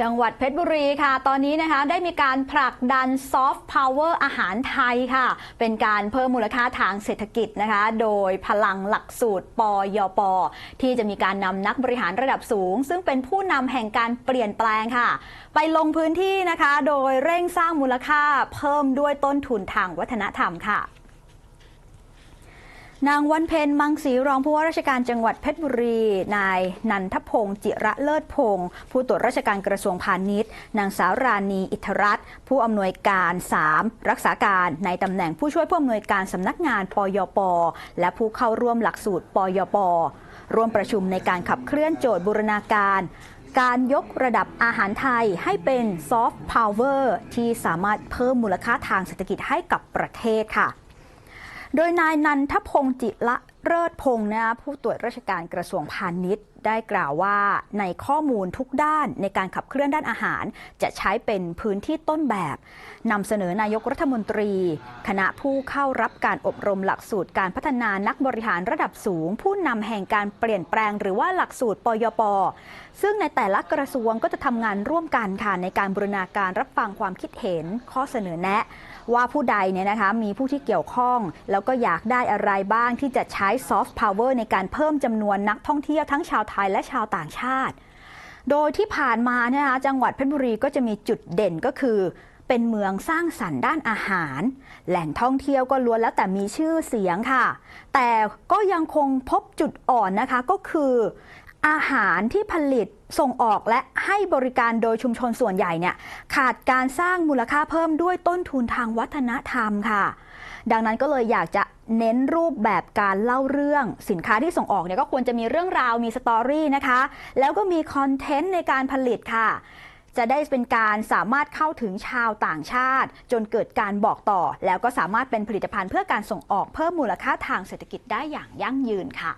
จังหวัดเพชรบุรีค่ะ ตอนนี้นะคะได้มีการผลักดันซอฟต์พาวเวอร์อาหารไทยค่ะ เป็นการเพิ่มมูลค่าทางเศรษฐกิจนะคะ โดยพลังหลักสูตรปยป ที่จะมีการนำนักบริหารระดับสูง ซึ่งเป็นผู้นำแห่งการเปลี่ยนแปลงค่ะ ไปลงพื้นที่นะคะ โดยเร่งสร้างมูลค่าเพิ่มด้วยต้นทุนทางวัฒนธรรมค่ะ นางวันเพ็ญมังสีรองผู้ว่าราชการจังหวัดเพชรบุรี นายนันทพงศ์จิระเลิศพงศ์ผู้ตรวจราชการกระทรวงพาณิชย์ นางสาวราณีอิทธรัตน์ผู้อำนวยการ 3 รักษาการในตำแหน่งผู้ช่วยผู้อำนวยการสำนักงานปยป และผู้เข้าร่วมหลักสูตรปยป ร่วมประชุมในการขับเคลื่อนโจทย์บูรณาการการยกระดับอาหารไทยให้เป็นซอฟต์พาวเวอร์ที่สามารถเพิ่มมูลค่าทางเศรษฐกิจให้กับประเทศค่ะ โดยนายนันทพงศ์จิละ เลิศพงศ์นะคะผู้ตรวจราชการกระทรวงพาณิชย์ได้กล่าวว่าในข้อมูลทุกด้านในการขับเคลื่อนด้านอาหาร จะใช้เป็นพื้นที่ต้นแบบนำเสนอนายกรัฐมนตรี คณะผู้เข้ารับการอบรมหลักสูตรการพัฒนานักบริหารระดับสูง ผู้นำแห่งการเปลี่ยนแปลงหรือว่าหลักสูตรปยป ซึ่งในแต่ละกระทรวงก็จะทำงานร่วมกันค่ะในการบูรณาการรับฟังความคิดเห็น ข้อเสนอแนะ ว่าผู้ใดเนี่ยนะคะมีผู้ที่เกี่ยวข้อง แล้วก็อยากได้อะไรบ้างที่จะใช้ซอฟต์พาวเวอร์ในการเพิ่มจำนวนนักท่องเที่ยวทั้งชาวไทยและชาวต่างชาติ โดยที่ผ่านมาเนี่ยนะคะจังหวัดเพชรบุรีก็จะมีจุดเด่นก็คือ เป็นเมืองสร้างสรรค์ด้านอาหาร แหล่งท่องเที่ยวก็ล้วนแล้วแต่มีชื่อเสียงค่ะ แต่ก็ยังคงพบจุดอ่อนนะคะก็คือ อาหารที่ผลิตส่งออกและให้บริการโดยชุมชนส่วนใหญ่เนี่ยขาดการสร้างมูลค่าเพิ่มด้วยต้นทุนทางวัฒนธรรมค่ะ ดังนั้นก็เลยอยากจะเน้นรูปแบบการเล่าเรื่องสินค้าที่ส่งออกเนี่ยก็ควรจะมีเรื่องราวมีสตอรี่นะคะ แล้วก็มีคอนเทนต์ในการผลิตค่ะ จะได้เป็นการสามารถเข้าถึงชาวต่างชาติ จนเกิดการบอกต่อ แล้วก็สามารถเป็นผลิตภัณฑ์เพื่อการส่งออกเพิ่มมูลค่าทางเศรษฐกิจได้อย่างยั่งยืนค่ะ